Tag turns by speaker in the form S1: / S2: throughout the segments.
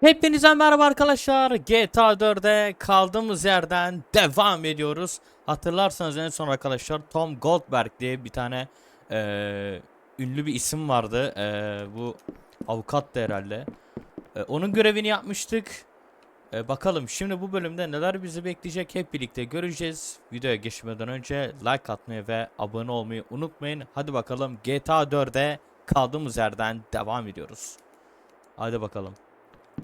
S1: Hepinize merhaba arkadaşlar. GTA 4'e kaldığımız yerden devam ediyoruz. Hatırlarsanız en son arkadaşlar Tom Goldberg diye bir tane eee, ünlü bir isim vardı. Eee, bu avukattı herhalde. Eee, onun görevini yapmıştık. Eee, bakalım şimdi bu bölümde neler bizi bekleyecek hep birlikte göreceğiz. Videoya geçmeden önce like atmayı ve abone olmayı unutmayın. Hadi bakalım GTA 4'e kaldığımız yerden devam ediyoruz. Hadi bakalım.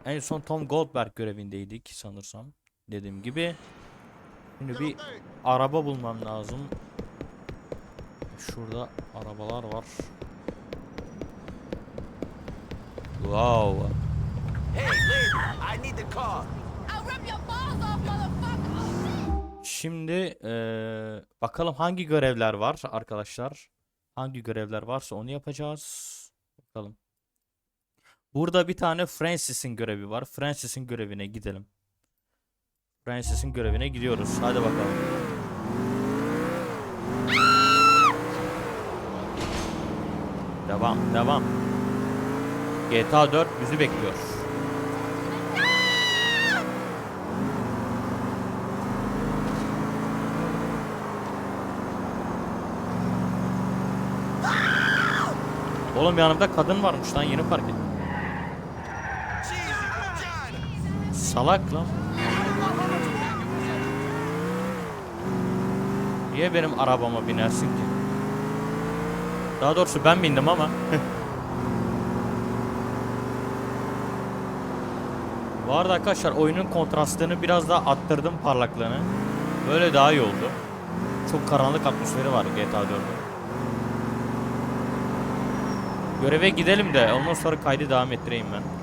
S1: En son Tom Goldberg görevindeydik sanırsam. Dediğim gibi. Şimdi bir araba bulmam lazım. Şurada arabalar var. Wow.
S2: Hey, lady, I need the car.
S3: I'll rip your balls off, motherfucker!
S1: Şimdi eee, bakalım hangi görevler var arkadaşlar. Hangi görevler varsa onu yapacağız. Bakalım. Burada bir tane Francis'in görevi var. Francis'in görevine gidelim. Francis'in görevine gidiyoruz. Hadi bakalım. Devam, devam. GTA 4 bizi bekliyor. Oğlum yanımda kadın varmış lan yeni fark ettim. Salak lan. Niye benim arabama binersin ki? Daha doğrusu ben bindim ama. Bu arada arkadaşlar oyunun kontrastını biraz daha arttırdım parlaklığını. Böyle daha iyi oldu. Çok karanlık atmosferi var GTA 4'ün. Göreve gidelim de ondan sonra kaydı devam ettireyim ben.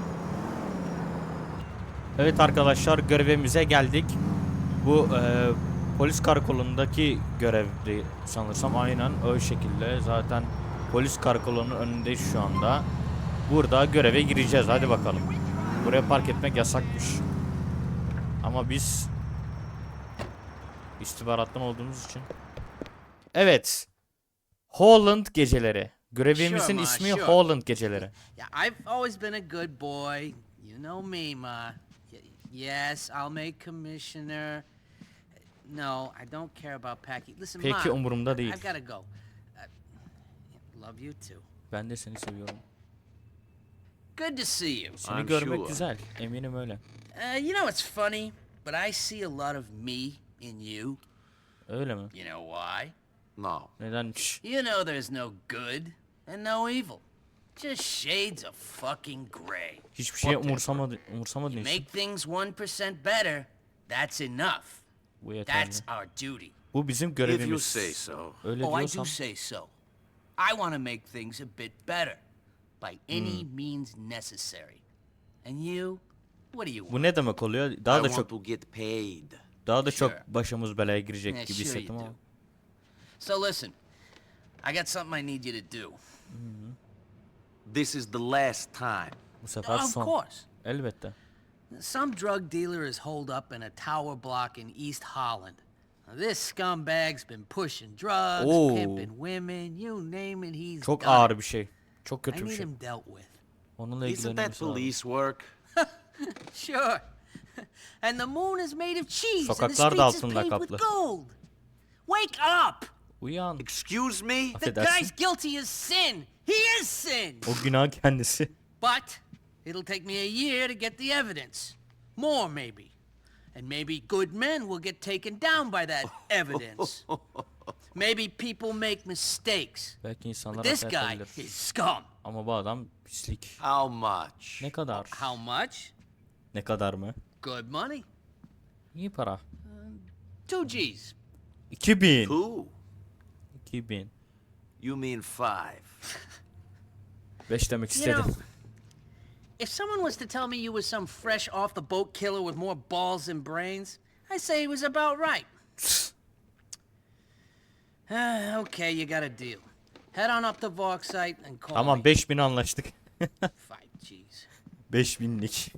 S1: Evet arkadaşlar görevimize geldik. Bu e, polis karakolundaki görevdi sanırsam aynen o şekilde. Zaten polis karakolunun önündeyiz şu anda. Burada göreve gireceğiz hadi bakalım. Buraya park etmek yasakmış. Ama biz istihbarattan olduğumuz için. Evet. Holland geceleri. Görevimizin
S4: Sure, Ma,
S1: ismi
S4: sure.
S1: Holland geceleri.
S4: Yeah, I've always been a good boy. You know me, Ma. Yes, I'll make commissioner. No, I don't care about Packy. Listen,
S1: Peki
S4: Ma,
S1: umurumda değil.
S4: I've gotta go. Uh, love you too.
S1: Ben de seni seviyorum.
S4: Good to see you.
S1: Seni
S2: I'm
S1: görmek
S2: sure.
S1: güzel. Eminim öyle.
S4: Uh, you know it's funny, but I see a lot of me in you.
S1: Öyle mi?
S4: You know why?
S2: No.
S1: Neden?
S4: You know there's no good and no evil. Just shades of fucking gray.
S1: Hiçbir şey umursamadı, umursamadın
S4: You
S1: hiç.
S4: make things 1% better, that's enough.
S1: Bu yeterli.
S4: That's our duty.
S1: Bu bizim
S2: If you
S1: görevimiz.
S2: say so.
S1: Öyle
S4: Oh, I do say so. I want to make things a bit better by any means necessary. And you, what do you want?
S1: Bu ne demek oluyor? Daha
S2: I
S1: da
S2: want
S1: çok
S2: to get paid.
S1: daha da çok
S4: Sure.
S1: başımız belaya girecek
S4: Yeah,
S1: gibi
S4: sure you
S1: hissettim ama.
S4: do. So listen, I got something I need you to do.
S2: This is the last time.
S1: Bu sefer
S4: of
S1: son.
S4: course.
S1: Elbette.
S4: Some drug dealer is holed up in a tower block in East Holland. This scumbag's been pushing drugs,
S1: Oh.
S4: pimping women, you name it, he's
S1: Çok
S4: done
S1: ağır
S4: it.
S1: bir şey. Çok
S4: I
S1: kötü bir
S4: need
S1: şey.
S4: him dealt with.
S1: Onunla
S2: Isn't that
S1: ilgilenmemiz lazım.
S2: police work?
S4: Sure. and the moon is made of cheese, and the
S1: Sokaklar da
S4: streets is
S1: altında
S4: paved with
S1: kaplı.
S4: gold. Wake up!
S1: Uyan.
S2: Excuse me?
S4: The
S1: Affedersin.
S4: guy's guilty as sin. He is sin.
S1: O günah kendisi.
S4: But it'll take me a year to get the evidence. More, maybe. And maybe good men will get taken down by that evidence. maybe people make mistakes.
S1: Belki insanlar
S4: This
S1: hata
S4: guy
S1: yapabilir.
S4: is scum.
S1: Ama bu adam pislik.
S2: How much?
S1: Ne kadar?
S4: How much?
S1: Ne kadar mı?
S4: Good money.
S1: İyi para.
S4: Two G's.
S1: 2000.
S2: Two?
S1: 2000.
S2: You mean five?
S1: 5 demek
S4: You know,
S1: istedim.
S4: if someone was to tell me you was some fresh off the boat killer with more balls than brains, I'd say he was about right. Ah, okay, you got a deal. Head on up to Vork site and call
S1: Tamam
S4: me.
S1: 5000 anlaştık.
S4: Five G's.
S1: 5000'lik.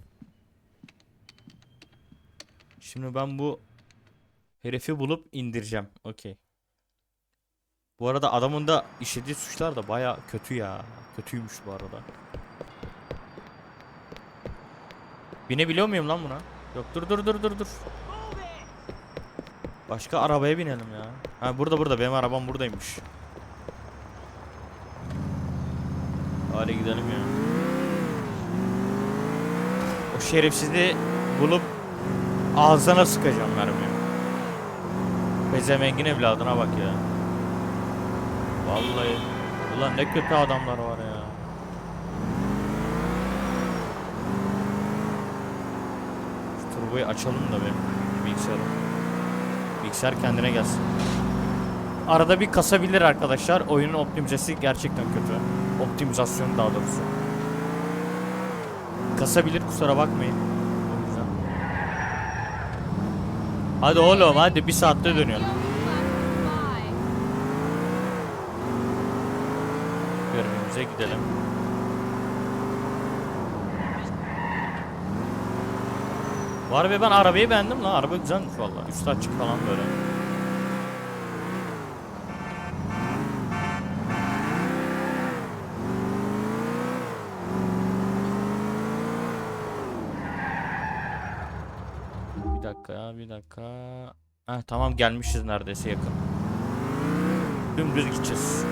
S1: Şimdi ben bu herifi bulup indireceğim. Okey. Bu arada adamın da işlediği suçlar da baya kötü ya. Kötüymüş bu arada. Binebiliyor muyum lan buna? Yok dur dur dur dur dur. Başka arabaya binelim ya. Ha burada burada benim arabam buradaymış. Hadi gidelim ya. O şerefsizi bulup ağzına sıkacağım mermiyi. Pezemengin evladına bak ya. Vallahi. Ulan ne kötü adamlar var ya. Şu turboyu açalım da benim bilgisayarım. Bilgisayar kendine gelsin. Arada bir kasabilir arkadaşlar. Oyunun optimizesi gerçekten kötü. Optimizasyon daha doğrusu. Kasabilir kusura bakmayın. Hadi oğlum hadi bir saatte dönüyorum.
S3: Bye.
S1: Görevimize gidelim. Var ve ben arabayı beğendim lan. Araba güzelmiş valla. Üst açık falan böyle. Bir dakika ya bir dakika. Heh, tamam gelmişiz neredeyse yakın. Dümdüz gideceğiz.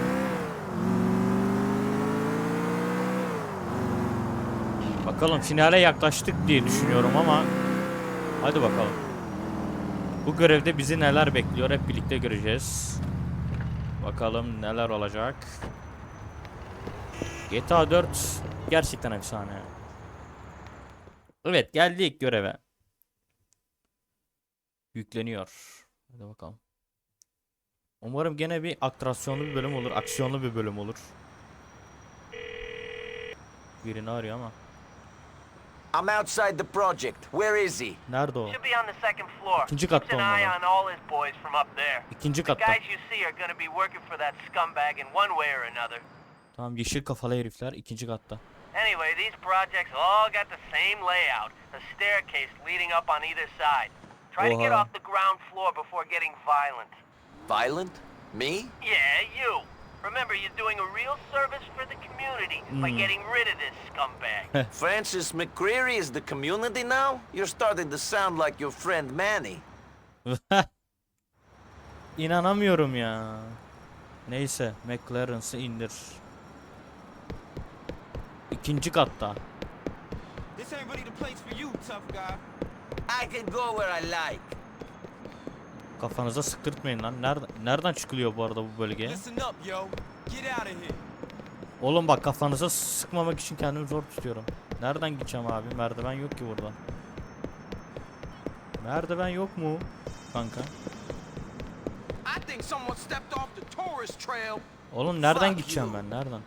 S1: Bakalım finale yaklaştık diye düşünüyorum ama hadi bakalım. Bu görevde bizi neler bekliyor hep birlikte göreceğiz. Bakalım neler olacak. GTA 4 gerçekten efsane. Evet geldik göreve. Yükleniyor. Hadi bakalım. Umarım gene bir atrasyonlu bir bölüm olur, aksiyonlu bir bölüm olur. Birini arıyor ama.
S5: I'm outside the project. Where is he?
S1: Nerede o?
S6: Should be on the second floor.
S1: İkinci
S6: Keeps
S1: katta
S6: an eye
S1: olmalı.
S6: on all his boys from up there.
S1: İkinci
S6: The
S1: katta.
S6: guys you see are gonna be working for that scumbag in one way or another.
S1: Tamam yeşil kafalı herifler ikinci katta.
S6: Anyway, these projects all got the same layout. A staircase leading up on either side. Try to get
S1: Oha.
S6: off the ground floor before getting violent.
S5: Violent? Me?
S6: Yeah, you. Remember, you're doing a real service for the community by getting rid of this scumbag.
S5: Francis McCreary is the community now? You're starting to sound like your friend Manny.
S1: İnanamıyorum ya. Neyse McLaren'sı indir. İkinci katta.
S7: This ain't really the place for you, tough guy.
S5: I can go where I like.
S1: Kafanıza sıktırtmayın lan. Nereden, nereden çıkılıyor bu arada bu bölgeye? Oğlum bak kafanıza sıkmamak için kendimi zor tutuyorum. Nereden gideceğim abi? Merdiven yok ki burada. Merdiven yok mu? Kanka. Oğlum nereden gideceğim ben? Nereden?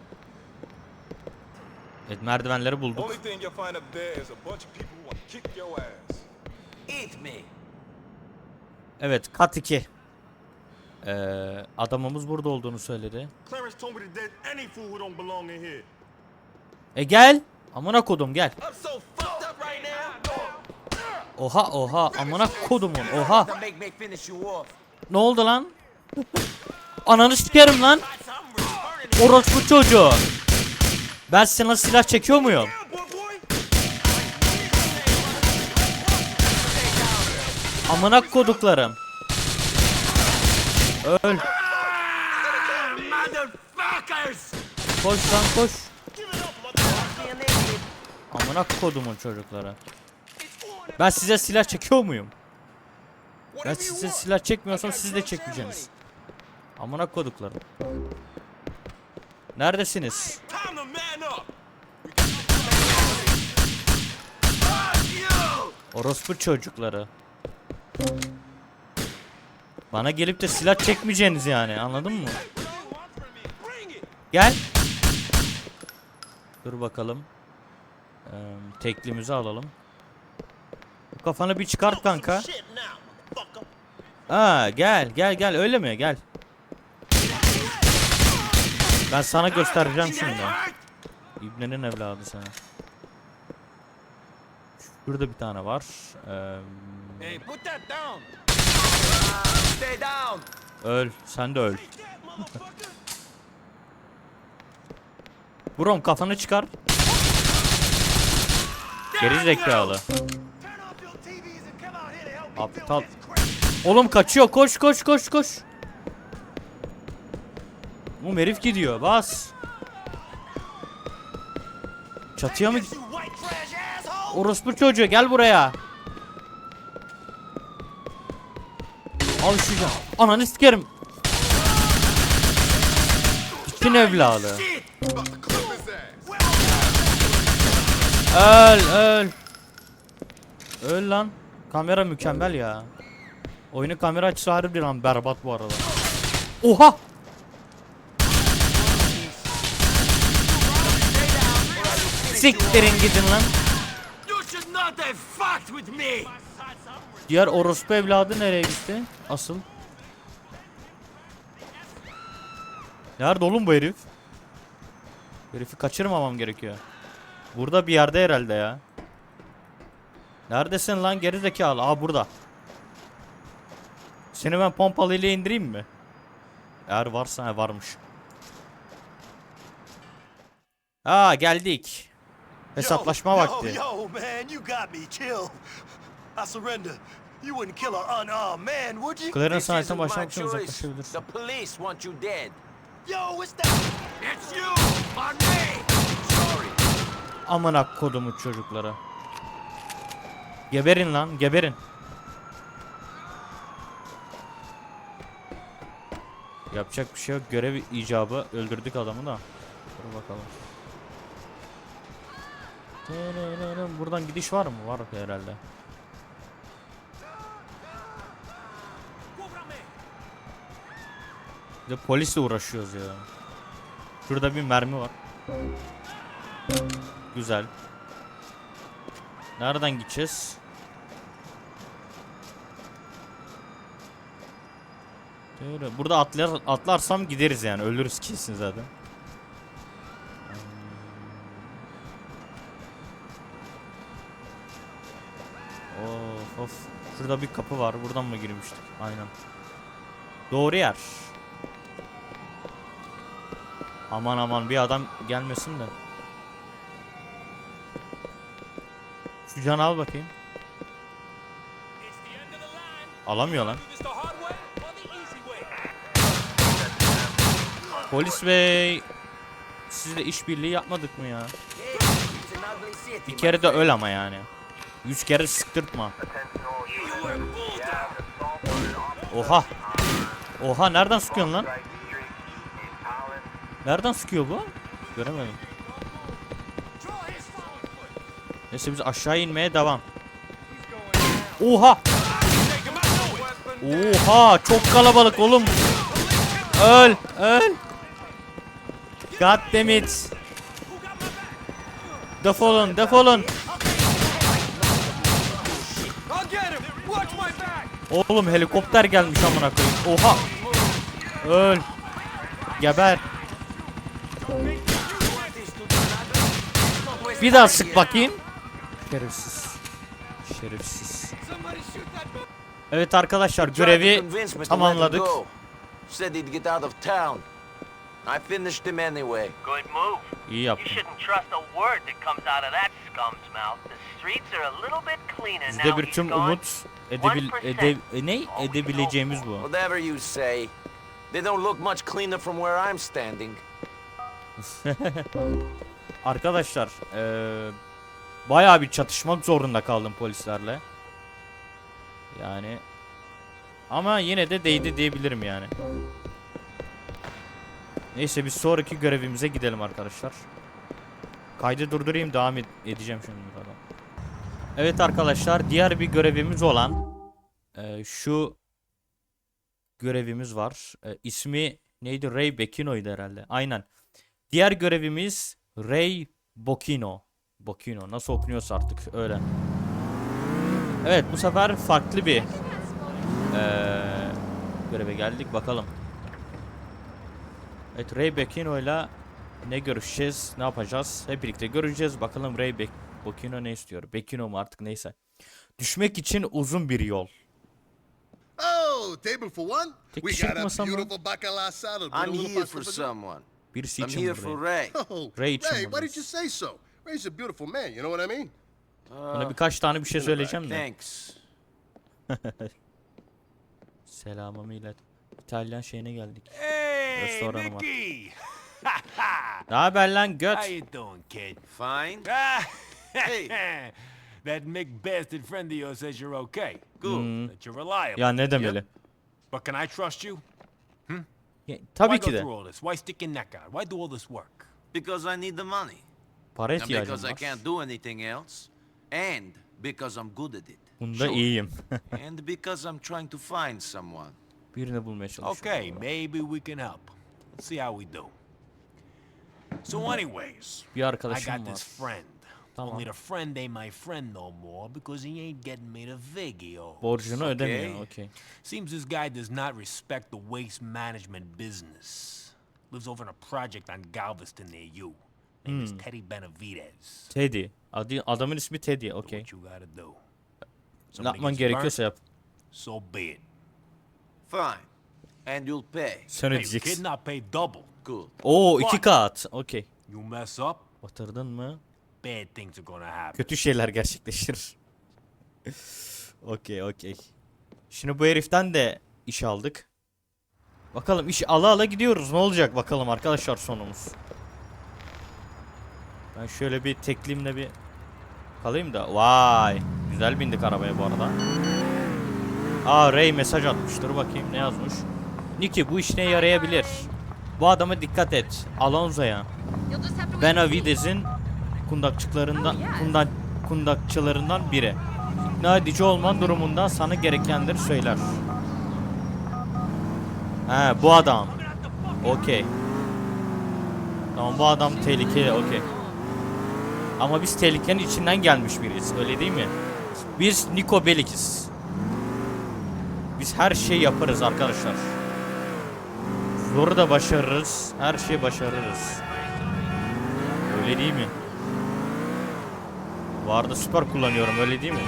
S1: Evet merdivenleri bulduk.
S8: Only thing you'll find up there is a bunch of people who want to kick your ass.
S5: Eat me.
S1: Evet kat 2. Ee, adamımız burada olduğunu söyledi. E gel. Amına kodum gel. Oha oha amına oha.
S5: Finish you off.
S1: Ne oldu lan? Ananı sikerim lan. Orospu çocuğu. Ben sana silah çekiyor muyum? Amına koduklarım. Öl. Koş lan koş. Amına kodumun çocukları. Ben size silah çekiyor muyum? Ben size silah çekmiyorsam siz de çekmeyeceksiniz. Amına koduklarım. Neredesiniz? Orospu çocukları. Bana gelip de silah çekmeyeceğiniz yani anladın mı? Gel. Dur bakalım. Ee, teklimizi alalım. Kafanı bir çıkart kanka. Aa gel gel gel öyle mi gel. Ben sana göstereceğim şimdi. İbnenin evladı sana. Şurada bir tane var. Ee,
S7: Hey, put that down.
S5: Stay down!
S1: öl. Sen de öl. Brom kafanı çıkar. Geri zekalı. Aptal. Oğlum kaçıyor. Koş koş koş koş. Oğlum herif gidiyor. Bas. Çatıya mı? Orospu çocuğu gel buraya. Al şu can. Ananı sikerim. Bütün evladı. Öl öl. Öl lan. Kamera mükemmel ya. Oyunun kamera açısı harbi lan berbat bu arada. Oha! Siktirin gidin lan.
S7: You should not have fucked with me!
S1: Diğer orospu evladı nereye gitti? Asıl. Nerede oğlum bu herif? Herifi kaçırmamam gerekiyor. Burada bir yerde herhalde ya. Neredesin lan gerizekalı? Aa burada. Seni ben pompalıyla indireyim mi? Eğer varsa ha, varmış. Aa geldik. Hesaplaşma vakti.
S9: Yo, yo, man, you got me. Chill. I surrender. You wouldn't kill an unarmed man, would you?
S1: Clarence
S5: This isn't my
S1: başlamak için
S5: choice.
S1: uzaklaşabilirsin.
S5: The police want you dead.
S9: Yo, it's that.
S7: It's you! On me!
S5: Sorry.
S1: Amına kodumu çocuklara. Geberin lan, geberin. Yapacak bir şey yok. Görev icabı öldürdük adamı da. Dur bakalım. Buradan gidiş var mı? Var herhalde. Bir de polisle uğraşıyoruz ya. Şurada bir mermi var. Güzel. Nereden gideceğiz? Burada atlar, atlarsam gideriz yani. Ölürüz kesin zaten. Of of. Şurada bir kapı var. Buradan mı girmiştik? Aynen. Doğru yer. Aman aman bir adam gelmesin de. Şu canı al bakayım. Alamıyor lan. Polis bey. Sizle işbirliği yapmadık mı ya? Bir kere de öl ama yani. Yüz kere sıktırtma. Oha. Oha nereden sıkıyorsun lan? Nereden sıkıyor bu? Göremedim. Neyse biz aşağı inmeye devam. Oha. Oha çok kalabalık oğlum. Öl öl. God damn it. Defolun defolun. Oğlum helikopter gelmiş amına koyayım. Oha. Öl. Geber. Bir daha sık bakayım. Şerefsiz. Şerefsiz. Evet arkadaşlar görevi tamamladık.
S5: go. Said he'd get out of town. I finished him anyway.
S6: Good move.
S1: İyi
S6: You shouldn't trust a word that comes out of that scum's mouth. The streets are a little bit cleaner
S1: Bizde
S6: now
S1: bir tüm umut edebil
S6: 1%.
S1: ede, e, ne edebileceğimiz bu.
S5: Whatever you say. They don't look much cleaner from where I'm standing.
S1: Arkadaşlar eee bayağı bir çatışmak zorunda kaldım polislerle. Yani ama yine de değdi diyebilirim yani. Neyse biz sonraki görevimize gidelim arkadaşlar. Kaydı durdurayım devam ed- edeceğim şimdi buradan. Evet arkadaşlar diğer bir görevimiz olan eee, şu görevimiz var. Eee, ismi neydi? Ray Bekino'ydu herhalde. Aynen. Diğer görevimiz Ray Bokino. Bokino nasıl okunuyorsa artık öyle. Evet bu sefer farklı bir eee, göreve geldik bakalım. Evet Ray Bokino ile ne görüşeceğiz, ne yapacağız hep birlikte göreceğiz. Bakalım Ray Bek Bokino ne istiyor? Bekino mu artık neyse. Düşmek için uzun bir yol.
S10: Oh, table for one?
S1: Tek
S10: We
S1: kişilik
S10: got a
S1: masa mı?
S10: beautiful bacala salad. with a
S5: I'm here for someone.
S1: Birisi
S5: I'm
S1: için
S5: here for
S1: buradayım.
S5: Ray.
S10: Oh,
S1: Ray için
S10: Ray, why did
S1: buradayız.
S10: you say so? Ray's a beautiful man, you know what I mean?
S1: Buna birkaç tane bir şey söyleyeceğim de.
S2: Thanks.
S1: Selamımı ilet. İtalyan şeyine geldik.
S9: Hey,
S1: Restoranıma.
S9: Mickey!
S1: Ne haber lan göt?
S9: How you doing, kid?
S2: Fine. Hey.
S9: that Mick bastard friend of yours says you're okay.
S2: Good.
S9: That you're reliable.
S1: Ya ne demeli?
S9: But can I trust you?
S1: Ya, tabii
S9: Why
S1: ki
S9: go
S1: de.
S9: through all this? Why stick your neck out? Why do all this work?
S2: Because I need the money.
S1: Para
S2: And
S1: ihtiyacım
S2: because I
S1: var.
S2: can't do anything else. And because I'm good at it.
S1: Bunda
S2: Sure.
S1: iyiyim.
S2: and because I'm trying to find someone.
S1: Birini bulmaya çalışıyorum.
S9: Okay, maybe we can help. Let's see how we do. So, anyways,
S1: Bir
S9: I
S1: arkadaşım
S9: got
S1: var.
S9: this friend.
S1: Tamam.
S9: Only the friend ain't my friend no more because he ain't getting me the video.
S1: Borcunu ödemiyor.
S2: Okay.
S9: Seems this guy does not respect the waste management business. Lives over in a project on Galveston near you. Name is Teddy Benavides.
S1: Teddy. Adı, adamın ismi Teddy.
S9: Do
S1: Okey.
S9: what you gotta do.
S1: Ne
S9: Somebody
S1: yapman
S9: gets
S1: gerekiyorsa yap.
S9: So be it.
S2: Fine. And you'll pay.
S1: Sen
S9: Hey, kid,
S1: ödeyeceksin.
S9: not pay double.
S2: Good.
S1: Oo iki
S9: Bak.
S1: kat. Okey.
S9: You mess up,
S1: Batırdın mı?
S9: Bad things are gonna happen.
S1: Kötü şeyler gerçekleşir. Okey okey. Şimdi bu heriften de iş aldık. Bakalım iş ala ala gidiyoruz. Ne olacak bakalım arkadaşlar sonumuz. Ben şöyle bir teklimle bir kalayım da. Vay. Güzel bindik arabaya bu arada. Aa Ray mesaj atmış. Dur bakayım ne yazmış. Niki bu işine yarayabilir. Bu adama dikkat et. Alonso'ya.
S3: You'll just
S1: kundakçılarından kundak, kundakçılarından biri. İkna edici olman durumunda sana gerekenleri söyler. He bu adam. Okey. Tamam bu adam tehlikeli okey. Ama biz tehlikenin içinden gelmiş biriyiz öyle değil mi? Biz Niko Belik'iz. Biz her şeyi yaparız arkadaşlar. Zoru da başarırız. Her şeyi başarırız. Öyle değil mi? Arada süper kullanıyorum öyle değil mi?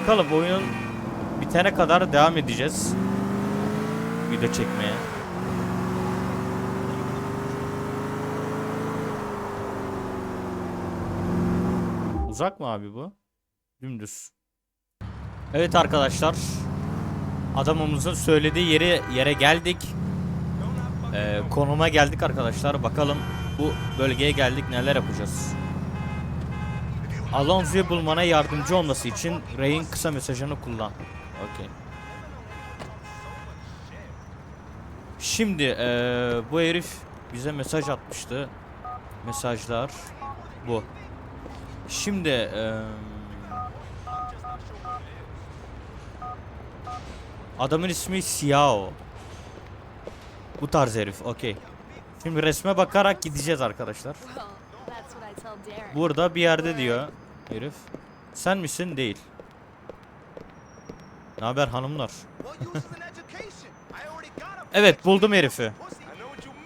S1: Bakalım bu oyun bitene kadar devam edeceğiz. Video çekmeye. Uzak mı abi bu? Dümdüz. Evet arkadaşlar. Adamımızın söylediği yere yere geldik. Ee, konuma geldik arkadaşlar. Bakalım bu bölgeye geldik neler yapacağız. Alonso'yu bulmana yardımcı olması için Ray'in kısa mesajını kullan. Okey. Şimdi ee, bu herif bize mesaj atmıştı. Mesajlar bu. Şimdi ee, adamın ismi Siao. Bu tarz herif. Okey. Şimdi resme bakarak gideceğiz arkadaşlar. Burada bir yerde diyor herif. Sen misin? Değil. Ne haber hanımlar? Evet buldum herifi.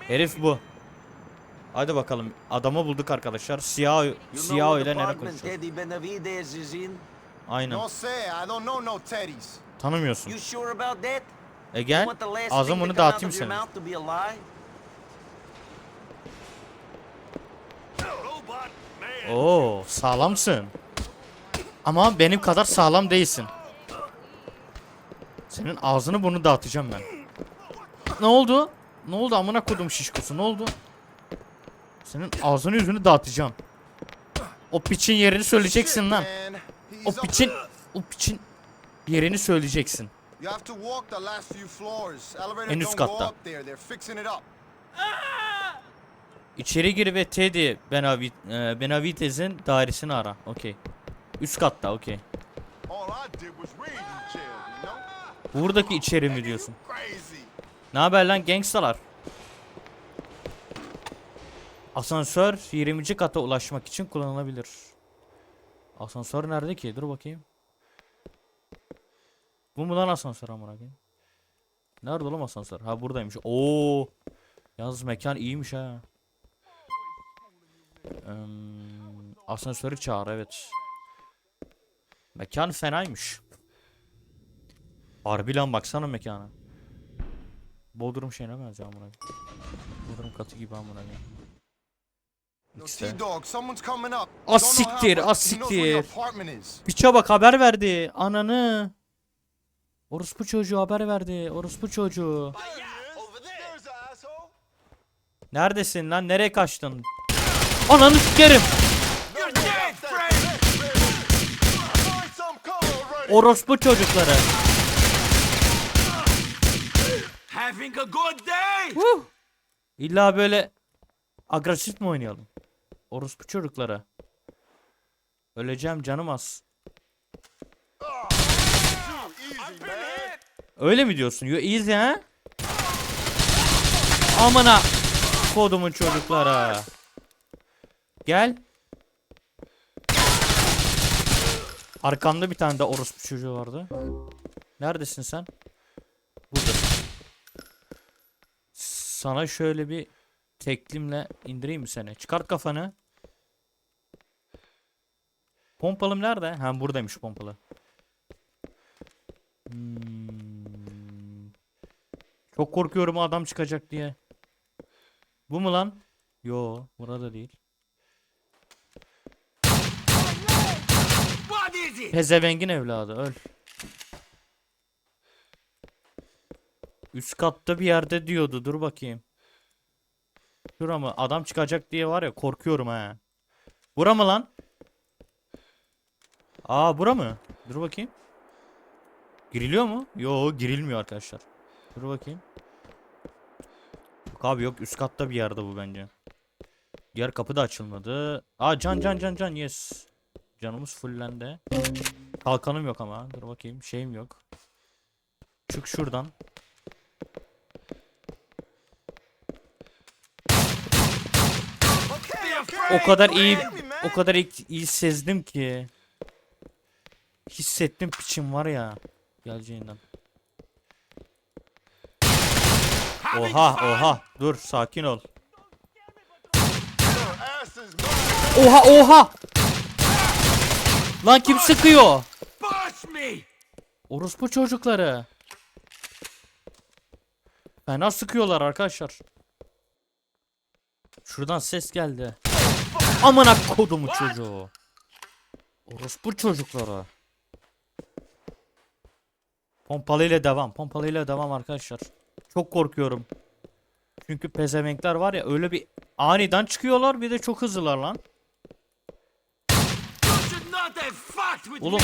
S1: Herif bu. Hadi bakalım. Adamı bulduk arkadaşlar. Siyah siyah ile nereye konuşuyor? Aynen. Tanımıyorsun. E gel.
S2: come out
S1: dağıtayım
S2: of your
S1: senin.
S2: mouth to be a lie?
S1: Oo sağlamsın. Ama benim kadar sağlam değilsin. Senin ağzını bunu dağıtacağım ben. Ne oldu? Ne oldu amına kodum şişkosu ne oldu? Senin ağzını yüzünü dağıtacağım. O piçin yerini söyleyeceksin lan. O piçin o piçin yerini söyleyeceksin.
S10: You have to walk the last few floors. Elevator
S1: En üst
S10: don't go
S1: katta.
S10: up there. They're fixing it up.
S1: İçeri gir ve Teddy Benavid e, dairesini ara. Okey. Üst katta okey.
S10: All I did was read and chill, you know?
S1: Buradaki içeri mi diyorsun?
S10: Crazy.
S1: Ne haber lan gangstalar? Asansör 20. kata ulaşmak için kullanılabilir. Asansör nerede ki? Dur bakayım. Bu mu lan asansör amına koyayım? Nerede oğlum asansör? Ha buradaymış. Oo. Yalnız mekan iyiymiş ha. Eee, asansörü çağır evet. Mekan fenaymış. Harbi lan baksana mekana. Bodrum şeyine benziyor amına. Bodrum katı gibi amına
S10: Don't know how,
S1: siktir,
S10: where your
S1: siktir. Piça bak haber verdi. Ananı. Orospu çocuğu haber verdi. Orospu çocuğu. Neredesin lan? Nereye kaçtın? Ananı sikerim. Orospu çocukları.
S9: Having a good day?
S1: İlla böyle agresif mi oynayalım? Orospu çocuklara. Öleceğim canım az.
S10: Easy, man.
S1: Öyle mi diyorsun? Yo easy ha? Amına kodumun çocuklara. Gel. Arkamda bir tane de orospu çocuğu vardı. Neredesin sen? Buradasın. Sana şöyle bir teklimle indireyim mi seni? Çıkart kafanı. Pompalım nerede? Ha buradaymış pompalı. Hmm. Çok korkuyorum adam çıkacak diye. Bu mu lan? Yo, burada değil. Pezevengin evladı öl. Üst katta bir yerde diyordu. Dur bakayım. Şura mı? Adam çıkacak diye var ya korkuyorum ha. Bura mı lan? Aa bura mı? Dur bakayım. Giriliyor mu? Yo girilmiyor arkadaşlar. Dur bakayım. Yok abi yok üst katta bir yerde bu bence. Diğer kapı da açılmadı. Aa can can can can yes. Canımız fullendi. Kalkanım yok ama. Dur bakayım. Şeyim yok. Çık şuradan. O kadar iyi o kadar iyi, iyi sezdim ki. Hissettim piçim var ya geleceğinden. Oha oha dur sakin ol. Oha oha. Lan kim sıkıyor? Orospu çocukları. Fena sıkıyorlar arkadaşlar. Şuradan ses geldi. Amına kodumu çocuğu. Orospu çocukları. Pompalıyla devam. Pompalıyla devam arkadaşlar. Çok korkuyorum. Çünkü pezevenkler var ya öyle bir aniden çıkıyorlar bir de çok hızlılar lan. Oğlum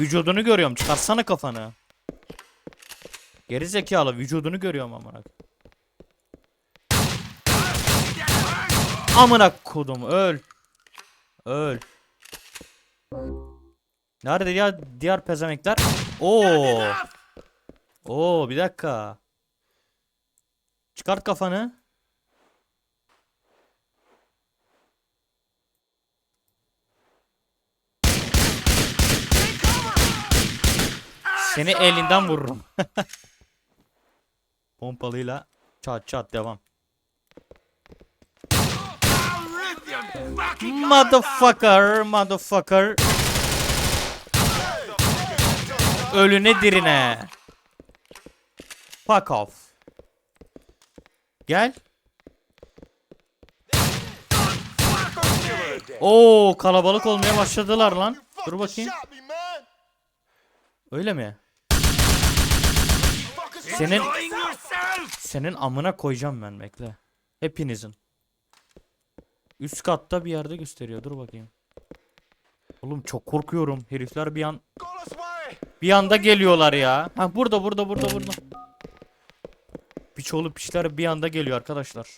S1: vücudunu görüyorum çıkarsana kafanı. Geri zekalı vücudunu görüyorum amına. Amına kodum öl. Öl. Nerede ya diğer pezemekler? Oo. Oo bir dakika. Çıkart kafanı. Seni elinden vururum. Pompalıyla çat çat devam. Motherfucker, motherfucker. Ölüne dirine. Fuck off. Gel. Oo kalabalık olmaya başladılar lan. Dur bakayım. Öyle mi? Senin senin amına koyacağım ben bekle. Hepinizin. Üst katta bir yerde gösteriyor. Dur bakayım. Oğlum çok korkuyorum. Herifler bir an. Bir anda geliyorlar ya. Ha burada burada burada burada. Piçoğlu piçler bir anda geliyor arkadaşlar.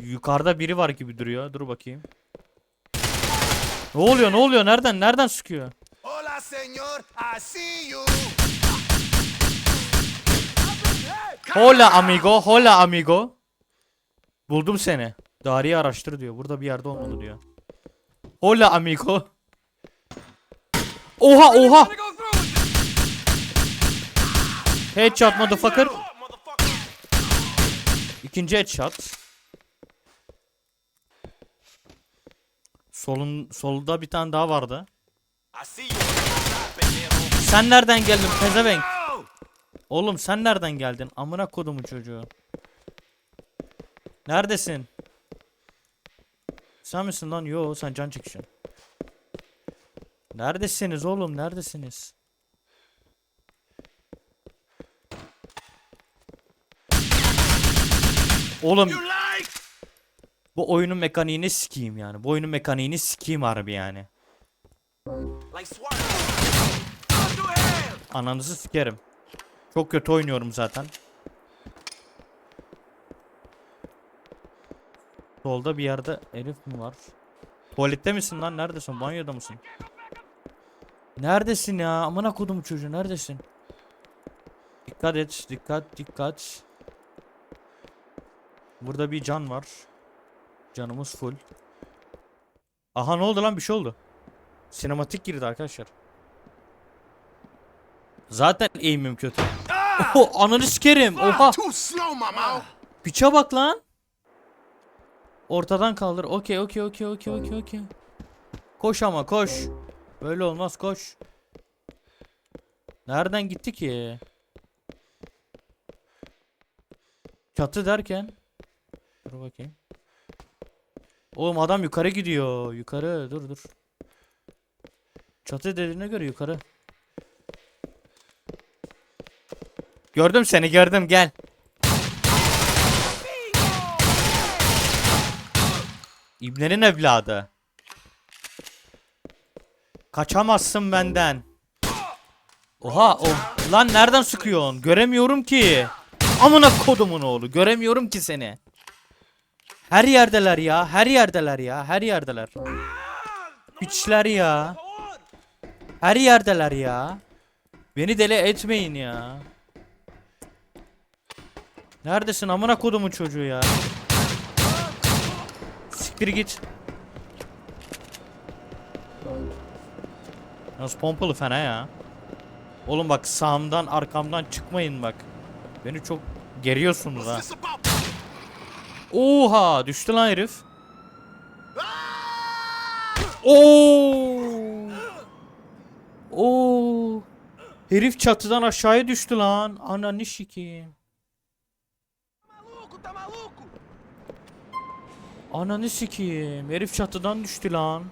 S1: Yukarıda biri var gibi duruyor. Dur bakayım. Ne oluyor? Ne oluyor? Nereden? Nereden sıkıyor?
S10: Hola, señor. I see you.
S1: Hola amigo, hola amigo. Buldum seni. Dariyi araştır diyor. Burada bir yerde olmalı diyor. Hola amigo. Oha oha. Headshot motherfucker. İkinci headshot. Solun solda bir tane daha vardı. Sen nereden geldin pezevenk? Oğlum sen nereden geldin? Amına kodumu çocuğu. Neredesin? Sen misin lan? Yo sen can çekişin. Neredesiniz oğlum? Neredesiniz? Oğlum bu oyunun mekaniğini sikeyim yani. Bu oyunun mekaniğini sikeyim harbi yani. Ananızı sikerim. Çok kötü oynuyorum zaten. Solda bir yerde herif mi var? Tuvalette misin lan? Neredesin? Banyoda mısın? Neredesin ya? Amına kodum çocuğu neredesin? Dikkat et, dikkat, dikkat. Burada bir can var. Canımız full. Aha ne oldu lan bir şey oldu. Sinematik girdi arkadaşlar. Zaten eğimim kötü. Oho ananı sikerim. Oha. Piça bak lan. Ortadan kaldır. Okey okey okey okey okey okey. Koş ama koş. Böyle olmaz koş. Nereden gitti ki? Çatı derken. Dur bakayım. Oğlum adam yukarı gidiyor. Yukarı dur dur. Çatı dediğine göre yukarı. Gördüm seni gördüm gel. İbnenin evladı. Kaçamazsın benden. Oha o lan nereden sıkıyorsun? Göremiyorum ki. Amına kodumun oğlu. Göremiyorum ki seni. Her yerdeler ya. Her yerdeler ya. Her yerdeler. Piçler ya. Her yerdeler ya. Beni deli etmeyin ya. Neredesin amına kodumun çocuğu ya? Siktir git. Nasıl pompalı fena ya. Oğlum bak sağımdan arkamdan çıkmayın bak. Beni çok geriyorsunuz ha. Oha düştü lan herif. Oo. Oo. Herif çatıdan aşağıya düştü lan. Ananı sikeyim. Ananı sikeyim. Herif çatıdan düştü lan.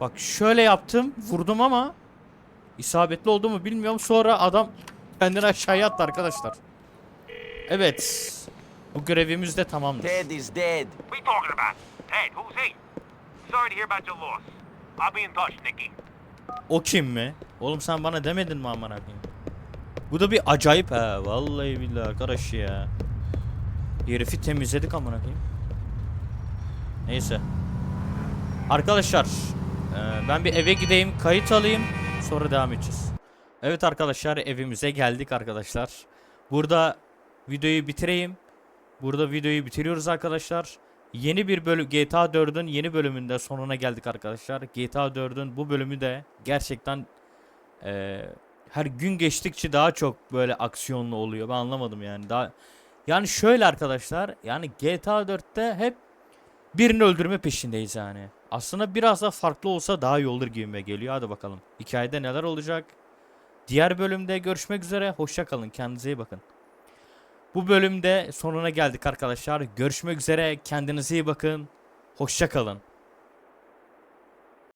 S1: Bak şöyle yaptım. Vurdum ama isabetli oldu mu bilmiyorum. Sonra adam kendini aşağıya attı arkadaşlar. Evet. Bu görevimiz de tamamdır.
S5: Ted is dead.
S6: What are you talking about? Ted, who's he? Sorry to hear about your loss. I'll be in touch, Nicky.
S1: O kim mi? Oğlum sen bana demedin mi amına koyayım? Bu da bir acayip ha. Vallahi billahi arkadaş ya. Herifi temizledik amına koyayım. Neyse. Arkadaşlar, e, ben bir eve gideyim, kayıt alayım, sonra devam edeceğiz. Evet arkadaşlar, evimize geldik arkadaşlar. Burada videoyu bitireyim. Burada videoyu bitiriyoruz arkadaşlar. Yeni bir bölüm GTA 4'ün yeni bölümünde sonuna geldik arkadaşlar. GTA 4'ün bu bölümü de gerçekten eee, her gün geçtikçe daha çok böyle aksiyonlu oluyor. Ben anlamadım yani. Daha yani şöyle arkadaşlar, yani GTA 4'te hep birini öldürme peşindeyiz yani. Aslında biraz da farklı olsa daha iyi olur gibime geliyor. Hadi bakalım. Hikayede neler olacak? Diğer bölümde görüşmek üzere. Hoşça kalın. Kendinize iyi bakın. Bu bölümde sonuna geldik arkadaşlar. Görüşmek üzere. Kendinize iyi bakın. Hoşça kalın.